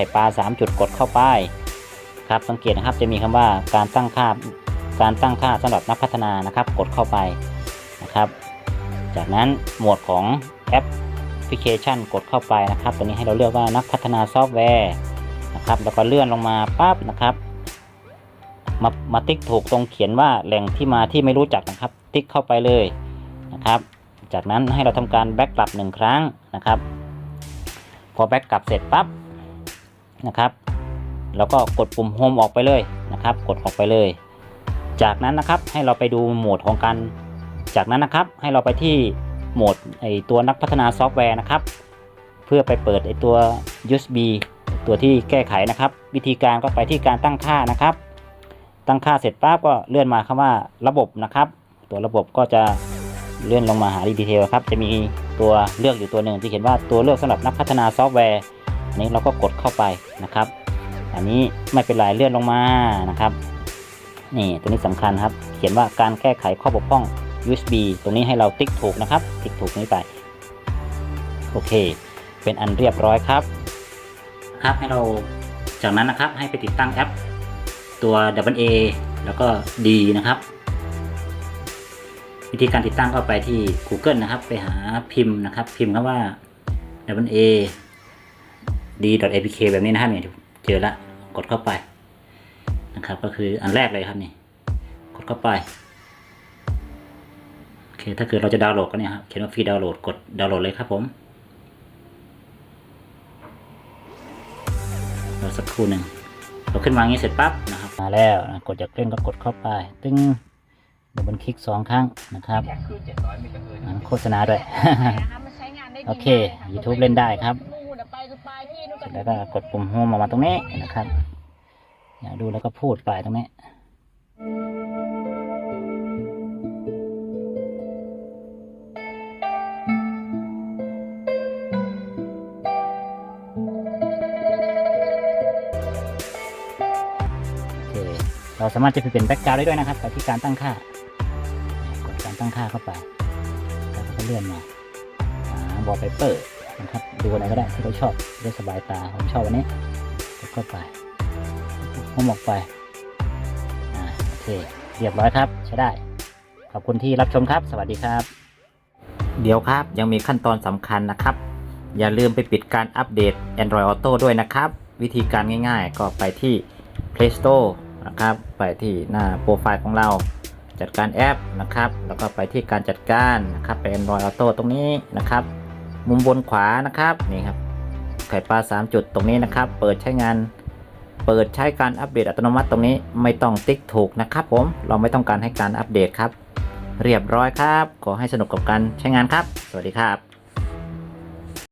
ข่ปลา 3 จุดกดเข้าไปครับสังเกตนะครับจะมีคำว่าการตั้งค่าการตั้งค่าสำหรับนักพัฒนานะครับ กดเข้าไปนะครับ จากนั้นหมวดของแอปพลิเคชันกดเข้าไปนะครับตัวนี้ให้เราเลือกว่านักพัฒนาซอฟต์แวร์นะครับแล้วก็เลื่อนลงมาปั๊บนะครับมามาติ๊กถูกตรงเขียนว่าแหล่งที่มาที่ไม่รู้จักนะครับ ติ๊กเข้าไปเลยนะครับ จากนั้นให้เราทำการแบ็กกลับหนึ่งครั้งนะครับ พอแบ็กกลับเสร็จปั๊บ นะครับเราก็กดปุ่มโฮมออกไปเลยนะครับ กดออกไปเลย จากนั้นนะครับให้เราไปดูโหมดของการ จากนั้นนะครับให้เราไปที่โหมดไอตัวนักพัฒนาซอฟต์แวร์นะครับ เพื่อไปเปิดไอตัว USB ตัวที่แก้ไขนะครับ วิธีการก็ไปที่การตั้งค่านะครับ ตั้งค่าเสร็จปั๊บก็เลื่อนมาคำว่าระบบนะครับ ตัวระบบก็จะเลื่อนลงมาหาดีเทลครับ จะมีตัวเลือกอยู่ตัวหนึ่งที่เขียนว่าตัวเลือกสำหรับนักพัฒนาซอฟต์แวร์ นี้เราก็กดเข้าไปนะครับ อันนี้ไม่เป็นไรเลื่อนลงมานะครับนี่ตัวนี้สำคัญครับ เขียนว่าการแก้ไขข้อบกพร่อง USB ตรงนี้ให้เราติ๊กถูกนะครับ ติ๊กถูกนี้ไป โอเค เป็นอันเรียบร้อยครับครับให้เราจากนั้นนะครับให้ไปติดตั้งแอป ตัว W A แล้วก็ D นะครับ วิธีการติดตั้งก็ไปที่ Google นะครับ ไปหาพิมพ์นะครับ พิมพ์คำว่า W A D apk แบบนี้นะครับเนี่ยเจอละกดเข้าไปนะครับ ก็คืออันแรกเลยครับนี่ กดเข้าไปโอเคถ้าเกิดเราจะดาวน์โหลดก็เนี่ยครับเขียนว่าฟรีดาวน์โหลดกดดาวน์โหลดเลยครับผมรอสักครู่หนึ่งเราขึ้นมาอย่างนี้เสร็จปั๊บนะครับมาแล้วนะกดจากเล่นก็กดเข้าไป ตึ้งดับเบิลคลิกสองครั้งนะครับแท็กคือเจ็ดร้อยเมกะเฮิรตซ์อ่าโฆษณาด้วยนะคะมันใช้งานได้ดีโอเคมาก YouTube เล่นได้ครับ แล้วก็กดปุ่มโฮมออกมาตรงนี้นะครับอยากดูแล้วก็พูดไปตรงนี้เราสามารถจะไปเปลี่ยนแบ็กกราวด์ได้ด้วยนะครับไปที่การตั้งค่า กดการตั้งค่าเข้าไป แล้วก็เลื่อนมาหาวอลเปเปอร์ นะครับดูอะไรก็ได้ที่เราชอบได้สบายตาผมชอบอันนี้กดเข้าไปผมออกไปอ่าโอเคเรียบร้อยครับใช้ได้ ขอบคุณที่รับชมครับ สวัสดีครับ เดี๋ยวครับยังมีขั้นตอนสำคัญนะครับ อย่าลืมไปปิดการอัปเดต Android Auto ด้วยนะครับ วิธีการง่ายๆ ก็ไปที่ Play Store นะครับ ไปที่หน้าโปรไฟล์ของเราจัดการแอปนะครับ แล้วก็ไปที่การจัดการนะครับไป Android Auto ตรงนี้นะครับ มุมบนขวานะครับนี่ครับไข่ปลา 3 จุดตรงนี้นะครับ เปิดใช้งาน เปิดใช้การอัปเดตอัตโนมัติตรงนี้ไม่ต้องติ๊กถูกนะครับ ผมเราไม่ต้องการให้การอัปเดตครับ เรียบร้อยครับ ขอให้สนุกกับการใช้งานครับ สวัสดีครับ